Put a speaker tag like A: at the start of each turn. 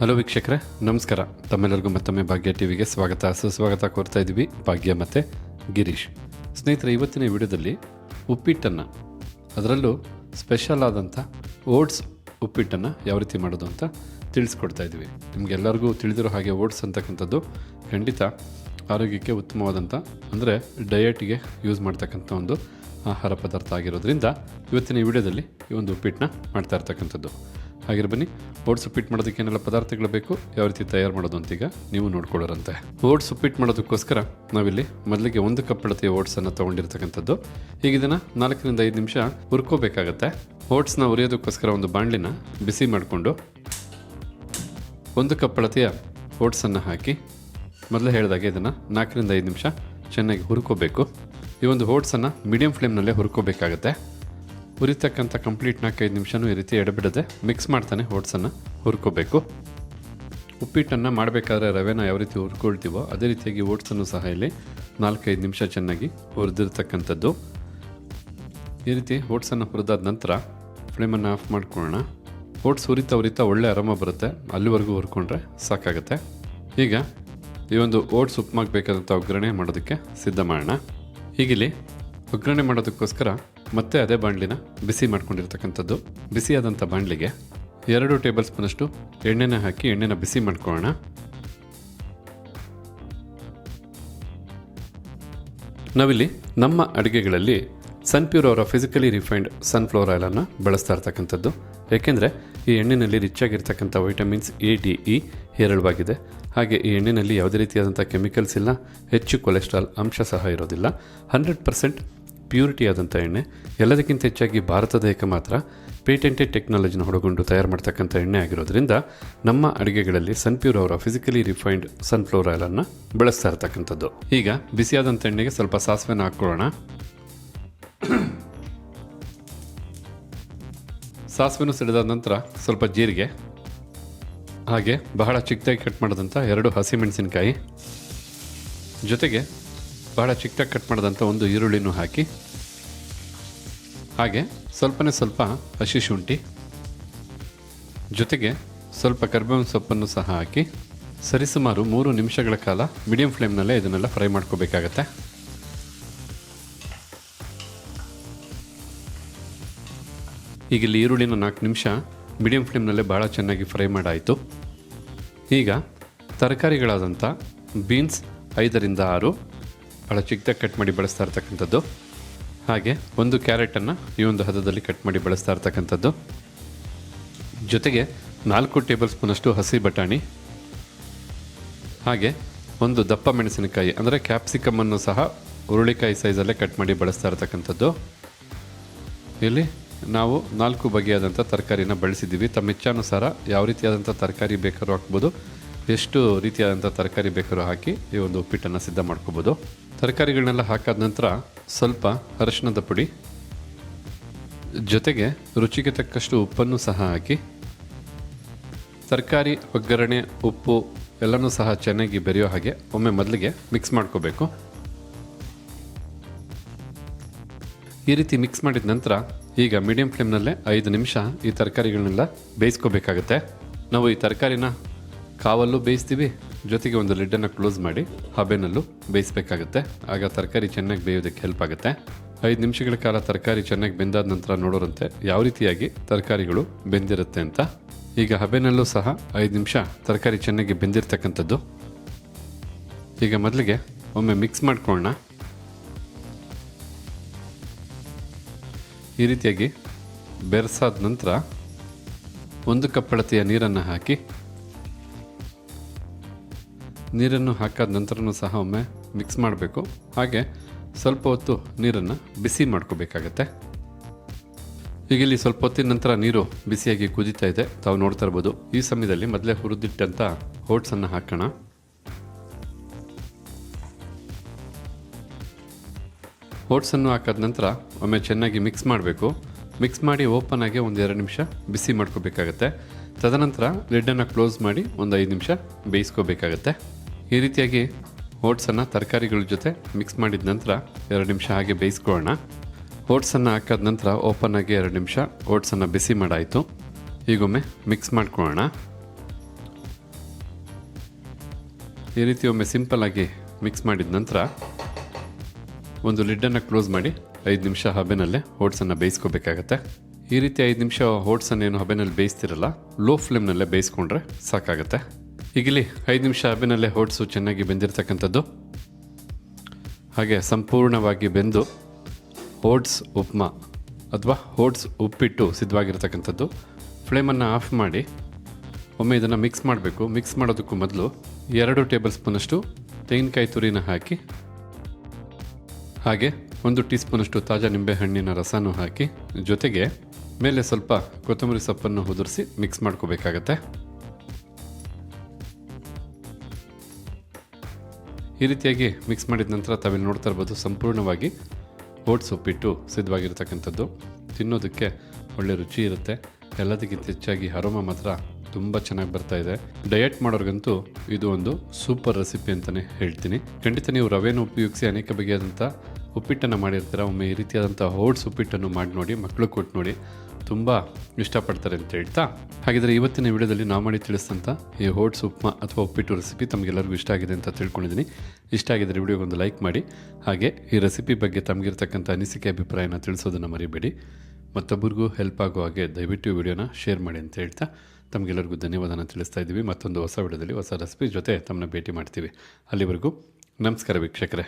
A: Hello ವೀಕ್ಷಕರೇ, ನಮಸ್ಕಾರ. ತಮ್ಮೆಲ್ಲರಿಗೂ ಮತ್ತೊಮ್ಮೆ ಭಾಗ್ಯ ಟಿವಿಗೆ ಸ್ವಾಗತ. ಸುಸ್ವಾಗತ ಕೋರ್ತಾ ಇದ್ದೀವಿ ಭಾಗ್ಯ ಮತ್ತು ಗಿರೀಶ್. ಸ್ನೇಹಿತರೆ, ಇವತ್ತಿನ ವಿಡಿಯೋದಲ್ಲಿ ಉಪ್ಪಿಟ್ಟನ್ನು, ಅದರಲ್ಲೂ ಸ್ಪೆಷಲ್ ಆದಂಥ ಓಟ್ಸ್ ಉಪ್ಪಿಟ್ಟನ್ನು ಯಾವ ರೀತಿ ಮಾಡೋದು ಅಂತ ತಿಳಿಸ್ಕೊಡ್ತಾ ಇದ್ದೀವಿ. ನಿಮಗೆಲ್ಲರಿಗೂ ತಿಳಿದಿರೋ ಹಾಗೆ ಓಟ್ಸ್ ಅಂತಕ್ಕಂಥದ್ದು ಖಂಡಿತ ಆರೋಗ್ಯಕ್ಕೆ ಉತ್ತಮವಾದಂಥ, ಅಂದರೆ ಡಯಟ್ಗೆ ಯೂಸ್ ಮಾಡ್ತಕ್ಕಂಥ ಒಂದು ಆಹಾರ ಪದಾರ್ಥ ಆಗಿರೋದ್ರಿಂದ ಇವತ್ತಿನ ವಿಡಿಯೋದಲ್ಲಿ ಈ ಒಂದು ಉಪ್ಪಿಟ್ಟನ್ನ ಮಾಡ್ತಾ ಇರ್ತಕ್ಕಂಥದ್ದು. ಹಾಗೆ ಬನ್ನಿ. ಓಟ್ಸ್ ಉಪ್ಪಿಟ್ಟು ಮಾಡೋದಕ್ಕೆ ಏನೆಲ್ಲ ಪದಾರ್ಥಗಳು ಬೇಕು, ಯಾವ ರೀತಿ ತಯಾರು ಮಾಡೋದು ಅಂತ ಈಗ ನೀವು ನೋಡ್ಕೊಳ್ಳೋರಂತೆ. ಓಟ್ಸ್ ಉಪ್ಪಿಟ್ಟು ಮಾಡೋದಕ್ಕೋಸ್ಕರ ನಾವಿಲ್ಲಿ ಮೊದಲಿಗೆ ಒಂದು ಕಪ್ ಅಳತೆಯ ಓಟ್ಸನ್ನು ತೊಗೊಂಡಿರ್ತಕ್ಕಂಥದ್ದು. ಈಗ ಇದನ್ನು ನಾಲ್ಕರಿಂದ ಐದು ನಿಮಿಷ ಹುರ್ಕೋಬೇಕಾಗತ್ತೆ. ಓಟ್ಸ್ನ ಉರಿಯೋದಕ್ಕೋಸ್ಕರ ಒಂದು ಬಾಣಲಿನ ಬಿಸಿ ಮಾಡಿಕೊಂಡು ಒಂದು ಕಪ್ ಅಳತೆಯ ಓಟ್ಸನ್ನು ಹಾಕಿ ಮೊದಲೇ ಹೇಳಿದಾಗೆ ಇದನ್ನು ನಾಲ್ಕರಿಂದ ಐದು ನಿಮಿಷ ಚೆನ್ನಾಗಿ ಹುರ್ಕೋಬೇಕು. ಈ ಒಂದು ಓಟ್ಸನ್ನು ಮೀಡಿಯಂ ಫ್ಲೇಮ್ನಲ್ಲೇ ಹುರ್ಕೋಬೇಕಾಗತ್ತೆ. ಹುರಿತಕ್ಕಂಥ ಕಂಪ್ಲೀಟ್ ನಾಲ್ಕೈದು ನಿಮಿಷನೂ ಈ ರೀತಿ ಎಡಬಿಡದೆ ಮಿಕ್ಸ್ ಮಾಡ್ತಾನೆ ಓಟ್ಸನ್ನು ಹುರ್ಕೋಬೇಕು. ಉಪ್ಪಿಟ್ಟನ್ನು ಮಾಡಬೇಕಾದ್ರೆ ರವೆನ ಯಾವ ರೀತಿ ಹುರ್ಕೊಳ್ತೀವೋ ಅದೇ ರೀತಿಯಾಗಿ ಓಟ್ಸನ್ನು ಸಹ ಇಲ್ಲಿ ನಾಲ್ಕೈದು ನಿಮಿಷ ಚೆನ್ನಾಗಿ ಹುರಿದಿರ್ತಕ್ಕಂಥದ್ದು. ಈ ರೀತಿ ಓಟ್ಸನ್ನು ಹುರಿದಾದ ನಂತರ ಫ್ಲೇಮನ್ನು ಆಫ್ ಮಾಡ್ಕೊಳ್ಳೋಣ. ಓಟ್ಸ್ ಹುರಿತಾ ಹುರಿತಾ ಒಳ್ಳೆ ಆರಾಮ ಬರುತ್ತೆ. ಅಲ್ಲಿವರೆಗೂ ಹುರ್ಕೊಂಡ್ರೆ ಸಾಕಾಗುತ್ತೆ. ಈಗ ಈ ಒಂದು ಓಟ್ಸ್ ಉಪ್ಪು ಮಾಡಬೇಕಾದಂಥ ಒಗ್ಗರಣೆ ಮಾಡೋದಕ್ಕೆ ಸಿದ್ಧ ಮಾಡೋಣ. ಹೀಗಿಲ್ಲಿ ಒಗ್ಗರಣೆ ಮಾಡೋದಕ್ಕೋಸ್ಕರ ಮತ್ತೆ ಅದೇ ಬಾಣಲಿನ ಬಿಸಿ ಮಾಡ್ಕೊಂಡಿರ್ತಕ್ಕಂಥದ್ದು. ಬಿಸಿಯಾದಂಥ ಬಾಣಲಿಗೆ ಎರಡು ಟೇಬಲ್ ಸ್ಪೂನಷ್ಟು ಎಣ್ಣೆನ ಹಾಕಿ ಎಣ್ಣೆನ ಬಿಸಿ ಮಾಡ್ಕೊಳ್ಳೋಣ. ನಾವಿಲ್ಲಿ ನಮ್ಮ ಅಡುಗೆಗಳಲ್ಲಿ ಸನ್ಪ್ಯೂರ್ ಅವರ ಫಿಸಿಕಲಿ ರಿಫೈನ್ಡ್ ಸನ್ಫ್ಲವರ್ ಆಯಿಲನ್ನು ಬಳಸ್ತಾ ಇರ್ತಕ್ಕಂಥದ್ದು. ಏಕೆಂದರೆ ಈ ಎಣ್ಣೆಯಲ್ಲಿ ರಿಚ್ ಆಗಿರ್ತಕ್ಕಂಥ ವೈಟಮಿನ್ಸ್ ಎ ಡಿ ಇ ಹೇರಳವಾಗಿದೆ. ಹಾಗೆ ಈ ಎಣ್ಣೆಯಲ್ಲಿ ಯಾವುದೇ ರೀತಿಯಾದಂಥ ಕೆಮಿಕಲ್ಸ್ ಇಲ್ಲ. ಹೆಚ್ಚು ಕೊಲೆಸ್ಟ್ರಾಲ್ ಅಂಶ ಸಹ ಇರೋದಿಲ್ಲ. ಹಂಡ್ರೆಡ್ ಪರ್ಸೆಂಟ್ ಪ್ಯೂರಿಟಿ ಆದಂಥ ಎಣ್ಣೆ. ಎಲ್ಲದಕ್ಕಿಂತ ಹೆಚ್ಚಾಗಿ ಭಾರತದ ಏಕ ಮಾತ್ರ ಪೇಟೆಂಟೆಡ್ ಟೆಕ್ನಾಲಜಿನ ಹೊಡಗೊಂಡು ತಯಾರು ಮಾಡ್ತಕ್ಕಂಥ ಎಣ್ಣೆ ಆಗಿರೋದ್ರಿಂದ ನಮ್ಮ ಅಡುಗೆಗಳಲ್ಲಿ ಸನ್ಪ್ಯೂರ್ ಅವರ ಫಿಸಿಕಲಿ ರಿಫೈನ್ಡ್ ಸನ್ಫ್ಲವರ್ ಆಯಿಲನ್ನು ಬಳಸ್ತಾ ಇರ್ತಕ್ಕಂಥದ್ದು. ಈಗ ಬಿಸಿಯಾದಂಥ ಎಣ್ಣೆಗೆ ಸ್ವಲ್ಪ ಸಾಸಿವೆನ ಹಾಕ್ಕೊಳ್ಳೋಣ. ಸಾಸಿವೆನೂ ಸಿಡಿದಾದ ನಂತರ ಸ್ವಲ್ಪ ಜೀರಿಗೆ, ಹಾಗೆ ಬಹಳ ಚಿಕ್ಕದಾಗಿ ಕಟ್ ಮಾಡಿದಂಥ ಎರಡು ಹಸಿಮೆಣಸಿನಕಾಯಿ ಜೊತೆಗೆ ಬಹಳ ಚಿಕ್ಕದಾಗಿ ಕಟ್ ಮಾಡಿದಂಥ ಒಂದು ಈರುಳ್ಳಿನೂ ಹಾಕಿ. ಹಾಗೆ ಸ್ವಲ್ಪನೇ ಸ್ವಲ್ಪ ಹಸಿ ಶುಂಠಿ. ಜೊತೆಗೆ ಸ್ವಲ್ಪ ಕರ್ಬೇವಿನ ಸೊಪ್ಪನ್ನು ಸಹ ಹಾಕಿ ಸರಿಸುಮಾರು ಮೂರು ನಿಮಿಷಗಳ ಕಾಲ ಮೀಡಿಯಂ ಫ್ಲೇಮ್ನಲ್ಲೇ ಇದನ್ನೆಲ್ಲ ಫ್ರೈ ಮಾಡ್ಕೋಬೇಕಾಗತ್ತೆ. ಈಗ ಇಲ್ಲಿ ಈರುಳ್ಳಿನ ನಾಲ್ಕು ನಿಮಿಷ ಮೀಡಿಯಂ ಫ್ಲೇಮ್ನಲ್ಲೇ ಭಾಳ ಚೆನ್ನಾಗಿ ಫ್ರೈ ಮಾಡಾಯಿತು. ಈಗ ತರಕಾರಿಗಳಾದಂಥ ಬೀನ್ಸ್ ಐದರಿಂದ ಆರು ಭಾಳ ಚಿಕ್ಕದಾಗಿ ಕಟ್ ಮಾಡಿ ಬಳಸ್ತಾ ಇರ್ತಕ್ಕಂಥದ್ದು. ಹಾಗೆ ಒಂದು ಕ್ಯಾರೆಟನ್ನು ಈ ಒಂದು ಹದದಲ್ಲಿ ಕಟ್ ಮಾಡಿ ಬಳಸ್ತಾ ಇರ್ತಕ್ಕಂಥದ್ದು. ಜೊತೆಗೆ ನಾಲ್ಕು ಟೇಬಲ್ ಸ್ಪೂನಷ್ಟು ಹಸಿ ಬಟಾಣಿ. ಹಾಗೆ ಒಂದು ದಪ್ಪ ಮೆಣಸಿನಕಾಯಿ, ಅಂದರೆ ಕ್ಯಾಪ್ಸಿಕಮನ್ನು ಸಹ ಹುರುಳಿಕಾಯಿ ಸೈಜಲ್ಲೇ ಕಟ್ ಮಾಡಿ ಬಳಸ್ತಾ ಇರ್ತಕ್ಕಂಥದ್ದು. ಇಲ್ಲಿ ನಾವು ನಾಲ್ಕು ಬಗೆಯಾದಂಥ ತರಕಾರಿನ ಬಳಸಿದ್ದೀವಿ. ತಮ್ಮ ಇಚ್ಛಾನುಸಾರ ಯಾವ ರೀತಿಯಾದಂಥ ತರಕಾರಿ ಬೇಕಾದ್ರೂ ಹಾಕ್ಬೋದು. ಎಷ್ಟು ರೀತಿಯಾದಂಥ ತರಕಾರಿ ಬೇಕಾದ್ರೂ ಹಾಕಿ ಈ ಒಂದು ಉಪ್ಪಿಟ್ಟನ್ನು ಸಿದ್ಧ ಮಾಡ್ಕೋಬೋದು. ತರಕಾರಿಗಳನ್ನೆಲ್ಲ ಹಾಕಾದ ನಂತರ ಸ್ವಲ್ಪ ಅರಶಿನದ ಪುಡಿ, ಜೊತೆಗೆ ರುಚಿಗೆ ತಕ್ಕಷ್ಟು ಉಪ್ಪನ್ನು ಸಹ ಹಾಕಿ, ತರಕಾರಿ, ಒಗ್ಗರಣೆ, ಉಪ್ಪು ಎಲ್ಲನೂ ಸಹ ಚೆನ್ನಾಗಿ ಬೆರೆಯೋ ಹಾಗೆ ಒಮ್ಮೆ ಮೊದಲಿಗೆ ಮಿಕ್ಸ್ ಮಾಡ್ಕೋಬೇಕು. ಈ ರೀತಿ ಮಿಕ್ಸ್ ಮಾಡಿದ ನಂತರ ಈಗ ಮೀಡಿಯಂ ಫ್ಲೇಮ್ನಲ್ಲೇ ಐದು ನಿಮಿಷ ಈ ತರಕಾರಿಗಳನ್ನೆಲ್ಲ ಬೇಯಿಸ್ಕೋಬೇಕಾಗತ್ತೆ. ನಾವು ಈ ತರಕಾರಿನ ಕಾವಲ್ಲೂ ಬೇಯಿಸ್ತೀವಿ. ಜೊತೆಗೆ ಒಂದು ಲಿಡ್ಡನ್ನು ಕ್ಲೋಸ್ ಮಾಡಿ ಹಬೆನಲ್ಲೂ ಬೇಯಿಸಬೇಕಾಗುತ್ತೆ. ಆಗ ತರಕಾರಿ ಚೆನ್ನಾಗಿ ಬೇಯೋದಕ್ಕೆ ಹೆಲ್ಪ್ ಆಗುತ್ತೆ. ಐದು ನಿಮಿಷಗಳ ಕಾಲ ತರಕಾರಿ ಚೆನ್ನಾಗಿ ಬೆಂದಾದ ನಂತರ ನೋಡೋರಂತೆ ಯಾವ ರೀತಿಯಾಗಿ ತರಕಾರಿಗಳು ಬೆಂದಿರುತ್ತೆ ಅಂತ. ಈಗ ಹಬೆನಲ್ಲೂ ಸಹ ಐದು ನಿಮಿಷ ತರಕಾರಿ ಚೆನ್ನಾಗಿ ಬೆಂದಿರ್ತಕ್ಕಂಥದ್ದು. ಈಗ ಮೊದಲಿಗೆ ಒಮ್ಮೆ ಮಿಕ್ಸ್ ಮಾಡ್ಕೊಳ್ಳೋಣ. ಈ ರೀತಿಯಾಗಿ ಬೆರೆಸಾದ ನಂತರ ಒಂದು ಕಪ್ ಅಳತೆಯ ನೀರನ್ನು ಹಾಕಿ ನೀರನ್ನು ಹಾಕಾದ ನಂತರನೂ ಸಹ ಒಮ್ಮೆ ಮಿಕ್ಸ್ ಮಾಡಬೇಕು. ಹಾಗೆ ಸ್ವಲ್ಪ ಹೊತ್ತು ನೀರನ್ನು ಬಿಸಿ ಮಾಡ್ಕೋಬೇಕಾಗತ್ತೆ. ಈಗ ಇಲ್ಲಿ ಸ್ವಲ್ಪ ಹೊತ್ತಿನ ನಂತರ ನೀರು ಬಿಸಿಯಾಗಿ ಕುದಿತಾ ಇದೆ. ತಾವು ನೋಡ್ತಾ ಇರ್ಬೋದು, ಈ ಸಮಯದಲ್ಲಿ ಮೊದಲೇ ಹುರಿದಿಟ್ಟಂಥ ಓಟ್ಸನ್ನು ಹಾಕೋಣ. ಓಟ್ಸನ್ನು ಹಾಕಾದ ನಂತರ ಒಮ್ಮೆ ಚೆನ್ನಾಗಿ ಮಿಕ್ಸ್ ಮಾಡಬೇಕು. ಮಿಕ್ಸ್ ಮಾಡಿ ಓಪನ್ ಆಗಿ ಒಂದು ಎರಡು ನಿಮಿಷ ಬಿಸಿ ಮಾಡ್ಕೋಬೇಕಾಗತ್ತೆ. ತದನಂತರ ಲಿಡ್ಡನ್ನು ಕ್ಲೋಸ್ ಮಾಡಿ ಒಂದು ಐದು ನಿಮಿಷ ಬೇಯಿಸ್ಕೋಬೇಕಾಗತ್ತೆ. ಈ ರೀತಿಯಾಗಿ ಓಟ್ಸನ್ನು ತರಕಾರಿಗಳ ಜೊತೆ ಮಿಕ್ಸ್ ಮಾಡಿದ ನಂತರ ಎರಡು ನಿಮಿಷ ಹಾಗೆ ಬೇಯಿಸ್ಕೊಳ್ಳೋಣ. ಓಟ್ಸನ್ನು ಹಾಕಾದ ನಂತರ ಓಪನ್ ಆಗಿ ಎರಡು ನಿಮಿಷ ಓಟ್ಸನ್ನು ಬಿಸಿ ಮಾಡಾಯಿತು. ಈಗೊಮ್ಮೆ ಮಿಕ್ಸ್ ಮಾಡ್ಕೊಳ್ಳೋಣ. ಈ ರೀತಿ ಒಮ್ಮೆ ಸಿಂಪಲ್ಲಾಗಿ ಮಿಕ್ಸ್ ಮಾಡಿದ ನಂತರ ಒಂದು ಲಿಡ್ಡನ್ನು ಕ್ಲೋಸ್ ಮಾಡಿ ಐದು ನಿಮಿಷ ಹಬೆನಲ್ಲೇ ಓಟ್ಸನ್ನು ಬೇಯಿಸ್ಕೋಬೇಕಾಗತ್ತೆ. ಈ ರೀತಿ ಐದು ನಿಮಿಷ ಓಟ್ಸನ್ನು ಏನು ಹಬೆನಲ್ಲಿ ಬೇಯಿಸ್ತಿರಲ್ಲ, ಲೋ ಫ್ಲೇಮ್ನಲ್ಲೇ ಬೇಯಿಸ್ಕೊಂಡ್ರೆ ಸಾಕಾಗತ್ತೆ. ಈಗಿಲ್ಲಿ ಐದು ನಿಮಿಷ ಹಬ್ಬಿನಲ್ಲೇ ಓಟ್ಸು ಚೆನ್ನಾಗಿ ಬೆಂದಿರ್ತಕ್ಕಂಥದ್ದು. ಹಾಗೆ ಸಂಪೂರ್ಣವಾಗಿ ಬೆಂದು ಓಟ್ಸ್ ಉಪ್ಮಾ ಅಥವಾ ಓಟ್ಸ್ ಉಪ್ಪಿಟ್ಟು ಸಿದ್ಧವಾಗಿರ್ತಕ್ಕಂಥದ್ದು. ಫ್ಲೇಮನ್ನು ಆಫ್ ಮಾಡಿ ಒಮ್ಮೆ ಇದನ್ನು ಮಿಕ್ಸ್ ಮಾಡಬೇಕು. ಮಿಕ್ಸ್ ಮಾಡೋದಕ್ಕೂ ಮೊದಲು ಎರಡು ಟೇಬಲ್ ಸ್ಪೂನಷ್ಟು ತೆಂಗಿನಕಾಯಿ ತುರಿನ ಹಾಕಿ, ಹಾಗೆ ಒಂದು ಟೀ ಸ್ಪೂನಷ್ಟು ತಾಜಾ ನಿಂಬೆಹಣ್ಣಿನ ರಸನೂ ಹಾಕಿ, ಜೊತೆಗೆ ಮೇಲೆ ಸ್ವಲ್ಪ ಕೊತ್ತಂಬರಿ ಸೊಪ್ಪನ್ನು ಉದುರಿಸಿ ಮಿಕ್ಸ್ ಮಾಡ್ಕೋಬೇಕಾಗತ್ತೆ. ಈ ರೀತಿಯಾಗಿ ಮಿಕ್ಸ್ ಮಾಡಿದ ನಂತರ ತಾವಿಲ್ಲಿ ನೋಡ್ತಾ ಇರ್ಬೋದು, ಸಂಪೂರ್ಣವಾಗಿ ಓಟ್ಸ್ ಉಪ್ಪಿಟ್ಟು ಸಿದ್ಧವಾಗಿರ್ತಕ್ಕಂಥದ್ದು. ತಿನ್ನೋದಕ್ಕೆ ಒಳ್ಳೆ ರುಚಿ ಇರುತ್ತೆ. ಎಲ್ಲದಕ್ಕಿಂತ ಹೆಚ್ಚಾಗಿ ಹರೋಮ ಮಾತ್ರ ತುಂಬ ಚೆನ್ನಾಗಿ ಬರ್ತಾ ಇದೆ. ಡಯಟ್ ಮಾಡೋರ್ಗಂತೂ ಇದು ಒಂದು ಸೂಪರ್ ರೆಸಿಪಿ ಅಂತಲೇ ಹೇಳ್ತೀನಿ. ಖಂಡಿತ ನೀವು ರವೆನ ಉಪಯೋಗಿಸಿ ಅನೇಕ ಬಗೆಯಾದಂಥ ಉಪ್ಪಿಟ್ಟನ್ನು ಮಾಡಿರ್ತೀರ, ಒಮ್ಮೆ ಈ ರೀತಿಯಾದಂಥ ಓಟ್ಸ್ ಉಪ್ಪಿಟ್ಟನ್ನು ಮಾಡಿ ನೋಡಿ ಮಕ್ಕಳು ಕೊಟ್ಟು ನೋಡಿ. ತುಂಬ ಇಷ್ಟಪಡ್ತಾರೆ ಅಂತ ಹೇಳ್ತಾ, ಹಾಗಿದ್ರೆ ಇವತ್ತಿನ ವಿಡಿಯೋದಲ್ಲಿ ನಾವು ಮಾಡಿ ತಿಳಿಸಿದಂಥ ಈ ಓಟ್ಸ್, ಉಪ್ಮಾ ಅಥವಾ ಉಪ್ಪಿಟ್ಟು ರೆಸಿಪಿ ತಮಗೆಲ್ಲರಿಗೂ ಇಷ್ಟ ಆಗಿದೆ ಅಂತ ತಿಳ್ಕೊಂಡಿದ್ದೀನಿ. ಇಷ್ಟ ಆಗಿದ್ರೆ ವಿಡಿಯೋಗೊಂದು ಲೈಕ್ ಮಾಡಿ, ಹಾಗೆ ಈ ರೆಸಿಪಿ ಬಗ್ಗೆ ತಮಗಿರ್ತಕ್ಕಂಥ ಅನಿಸಿಕೆ, ಅಭಿಪ್ರಾಯನ ತಿಳಿಸೋದನ್ನು ಮರಿಬೇಡಿ. ಮತ್ತೊಬ್ಬರಿಗೂ ಹೆಲ್ಪ್ ಆಗೋ ಹಾಗೆ ದಯವಿಟ್ಟು ವಿಡಿಯೋನ ಶೇರ್ ಮಾಡಿ ಅಂತ ಹೇಳ್ತಾ, ತಮಗೆಲ್ಲರಿಗೂ ಧನ್ಯವಾದನ ತಿಳಿಸ್ತಾ ಇದ್ದೀವಿ. ಮತ್ತೊಂದು ಹೊಸ ವಿಡಿಯೋದಲ್ಲಿ ಹೊಸ ರೆಸಿಪಿ ಜೊತೆ ತಮ್ಮನ್ನ ಭೇಟಿ ಮಾಡ್ತೀವಿ. ಅಲ್ಲಿವರೆಗೂ ನಮಸ್ಕಾರ ವೀಕ್ಷಕರೇ.